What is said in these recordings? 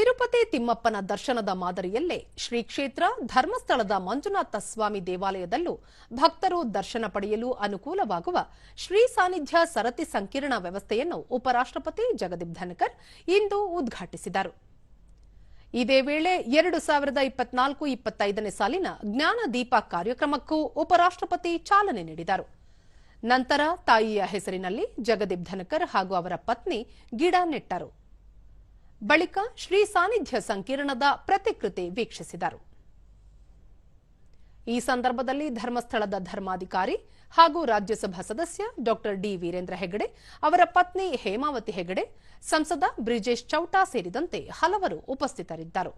ತಿರುಪತಿ ತಿಮ್ಮಪ್ಪನ ದರ್ಶನದ ಮಾದರಿಯಲ್ಲೇ ಶ್ರೀ ಕ್ಷೇತ್ರ ಧರ್ಮಸ್ಥಳದ ಮಂಜುನಾಥ ಸ್ವಾಮಿ ದೇವಾಲಯದಲ್ಲೂ ಭಕ್ತರು ದರ್ಶನ ಪಡೆಯಲು ಅನುಕೂಲವಾಗುವ ಶ್ರೀ ಸಾನ್ನಿಧ್ಯ ಸರತಿ ಸಂಕೀರ್ಣ ವ್ಯವಸ್ಥೆಯನ್ನು ಉಪರಾಷ್ಟ್ರಪತಿ ಜಗದೀಪ್ ಧನ್ಕರ್ ಇಂದು ಉದ್ಘಾಟಿಸಿದರು. ಇದೇ ವೇಳೆ ಎರಡು ಸಾವಿರದ ಇಪ್ಪತ್ನಾಲ್ಕು ಇಪ್ಪತ್ತೈದನೇ ಸಾಲಿನ ಜ್ಞಾನದೀಪ ಕಾರ್ಯಕ್ರಮಕ್ಕೂ ಉಪರಾಷ್ಟ್ರಪತಿ ಚಾಲನೆ ನೀಡಿದರು. ನಂತರ ತಾಯಿಯ ಹೆಸರಿನಲ್ಲಿ ಜಗದೀಪ್ ಧನಕರ್ ಹಾಗೂ ಅವರ ಪತ್ನಿ ಗಿಡ ನೆಟ್ಟರು. ಬಳಿಕ ಶ್ರೀ ಸಾನ್ನಿಧ್ಯ ಸಂಕೀರ್ಣದ ಪ್ರತಿಕೃತಿ ವೀಕ್ಷಿಸಿದರು. ಈ ಸಂದರ್ಭದಲ್ಲಿ ಧರ್ಮಸ್ಥಳದ ಧರ್ಮಾಧಿಕಾರಿ ಹಾಗೂ ರಾಜ್ಯಸಭಾ ಸದಸ್ಯ ಡಾಕ್ಟರ್ ಡಿ ವೀರೇಂದ್ರ ಹೆಗಡೆ, ಅವರ ಪತ್ನಿ ಹೇಮಾವತಿ ಹೆಗಡೆ, ಸಂಸದ ಬ್ರಿಜೇಶ್ ಚೌಟಾ ಸೇರಿದಂತೆ ಹಲವರು ಉಪಸ್ಥಿತರಿದ್ದರು.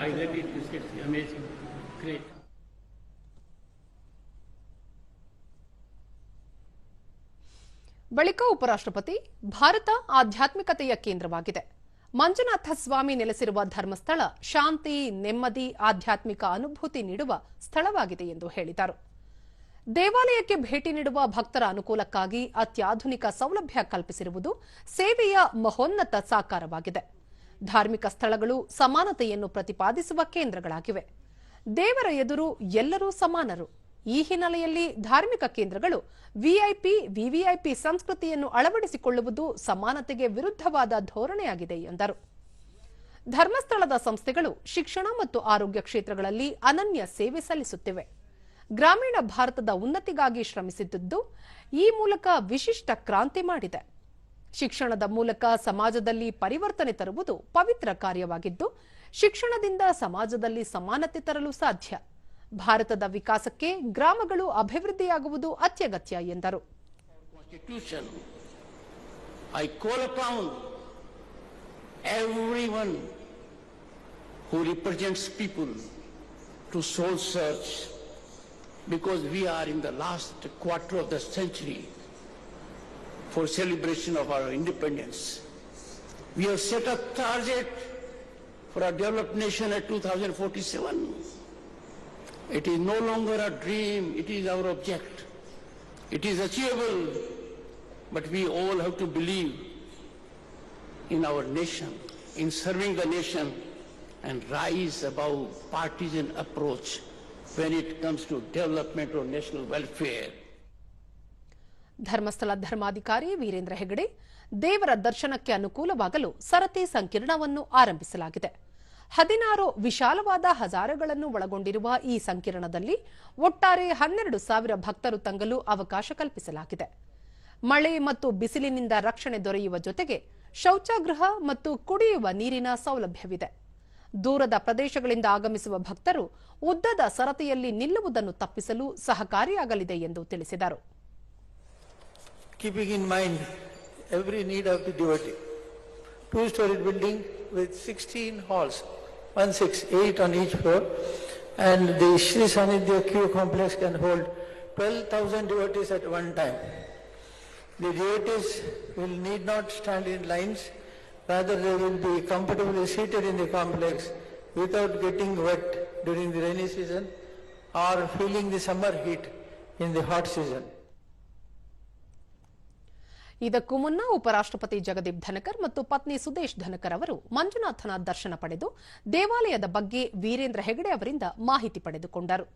I, love it, it's, it's. ಬಳಿಕ ಉಪರಾಷ್ಟ್ರಪತಿ ಭಾರತ ಆಧ್ಯಾತ್ಮಿಕತೆಯ ಕೇಂದ್ರವಾಗಿದೆ. ಮಂಜುನಾಥ ಸ್ವಾಮಿ ನೆಲೆಸಿರುವ ಧರ್ಮಸ್ಥಳ ಶಾಂತಿ ನೆಮ್ಮದಿ ಆಧ್ಯಾತ್ಮಿಕ ಅನುಭೂತಿ ನೀಡುವ ಸ್ಥಳವಾಗಿದೆ ಎಂದು ಹೇಳಿದರು. ದೇವಾಲಯಕ್ಕೆ ಭೇಟಿ ನೀಡುವ ಭಕ್ತರ ಅನುಕೂಲಕ್ಕಾಗಿ ಅತ್ಯಾಧುನಿಕ ಸೌಲಭ್ಯ ಕಲ್ಪಿಸಿರುವುದು ಸೇವೆಯ ಮಹೋನ್ನತ ಸಾಕಾರವಾಗಿದೆ. ಧಾರ್ಮಿಕ ಸ್ಥಳಗಳು ಸಮಾನತೆಯನ್ನು ಪ್ರತಿಪಾದಿಸುವ ಕೇಂದ್ರಗಳಾಗಿವೆ. ದೇವರ ಎದುರು ಎಲ್ಲರೂ ಸಮಾನರು. ಈ ಹಿನ್ನೆಲೆಯಲ್ಲಿ ಧಾರ್ಮಿಕ ಕೇಂದ್ರಗಳು ವಿಐಪಿ ವಿವಿಐಪಿ ಸಂಸ್ಕೃತಿಯನ್ನು ಅಳವಡಿಸಿಕೊಳ್ಳುವುದು ಸಮಾನತೆಗೆ ವಿರುದ್ಧವಾದ ಧೋರಣೆಯಾಗಿದೆ ಎಂದರು. ಧರ್ಮಸ್ಥಳದ ಸಂಸ್ಥೆಗಳು ಶಿಕ್ಷಣ ಮತ್ತು ಆರೋಗ್ಯ ಕ್ಷೇತ್ರಗಳಲ್ಲಿ ಅನನ್ಯ ಸೇವೆ ಸಲ್ಲಿಸುತ್ತಿವೆ. ಗ್ರಾಮೀಣ ಭಾರತದ ಉನ್ನತಿಗಾಗಿ ಶ್ರಮಿಸಿದ್ದು ಈ ಮೂಲಕ ವಿಶಿಷ್ಟ ಕ್ರಾಂತಿ ಮಾಡಿದೆ. ಶಿಕ್ಷಣದ ಮೂಲಕ ಸಮಾಜದಲ್ಲಿ ಪರಿವರ್ತನೆ ತರುವುದು ಪವಿತ್ರ ಕಾರ್ಯವಾಗಿದ್ದು, ಶಿಕ್ಷಣದಿಂದ ಸಮಾಜದಲ್ಲಿ ಸಮಾನತೆ ತರಲು ಸಾಧ್ಯ. ಭಾರತದ ವಿಕಾಸಕ್ಕೆ ಗ್ರಾಮಗಳು ಅಭಿವೃದ್ಧಿಯಾಗುವುದು ಅತ್ಯಗತ್ಯ ಎಂದರು. I call upon everyone who represents people to soul search, because we are in the last quarter of the century. For celebration of our independence. We have set a target for a developed nation at 2047. It is no longer a dream, it is our object. It is achievable, but we all have to believe in our nation, in serving the nation, and rise above partisan approach when it comes to development or national welfare. Dharmasthala ಧರ್ಮಾಧಿಕಾರಿ ವೀರೇಂದ್ರ ಹೆಗಡೆ ದೇವರ ದರ್ಶನಕ್ಕೆ ಅನುಕೂಲವಾಗಲು ಸರತಿ ಸಂಕೀರ್ಣವನ್ನು ಆರಂಭಿಸಲಾಗಿದೆ. ಹದಿನಾರು ವಿಶಾಲವಾದ ಹಜಾರಗಳನ್ನು ಒಳಗೊಂಡಿರುವ ಈ ಸಂಕೀರ್ಣದಲ್ಲಿ ಒಟ್ಟಾರೆ ಹನ್ನೆರಡು ಸಾವಿರ ಭಕ್ತರು ತಂಗಲು ಅವಕಾಶ ಕಲ್ಪಿಸಲಾಗಿದೆ. ಮಳೆ ಮತ್ತು ಬಿಸಿಲಿನಿಂದ ರಕ್ಷಣೆ ದೊರೆಯುವ ಜೊತೆಗೆ ಶೌಚಾಗೃಹ ಮತ್ತು ಕುಡಿಯುವ ನೀರಿನ ಸೌಲಭ್ಯವಿದೆ. ದೂರದ ಪ್ರದೇಶಗಳಿಂದ ಆಗಮಿಸುವ ಭಕ್ತರು ಉದ್ದದ ಸರತಿಯಲ್ಲಿ ನಿಲ್ಲುವುದನ್ನು ತಪ್ಪಿಸಲು ಸಹಕಾರಿಯಾಗಲಿದೆ ಎಂದು ತಿಳಿಸಿದರು. Keeping in mind every need of the devotee. Two-story building with 16 halls, one six, eight on each floor, and the Sri Sanidhya Q complex can hold 12,000 devotees at one time. The devotees will need not stand in lines, rather they will be comfortably seated in the complex without getting wet during the rainy season or feeling the summer heat in the hot season. ಇದಕ್ಕೂ ಮುನ್ನ ಉಪರಾಷ್ಟ್ರಪತಿ ಜಗದೀಪ್ ಧನಕರ್ ಮತ್ತು ಪತ್ನಿ ಸುದೇಶ್ ಧನಕರ್ ಅವರು ಮಂಜುನಾಥನ ದರ್ಶನ ಪಡೆದು ದೇವಾಲಯದ ಬಗ್ಗೆ ವೀರೇಂದ್ರ ಹೆಗಡೆ ಅವರಿಂದ ಮಾಹಿತಿ ಪಡೆದುಕೊಂಡರು.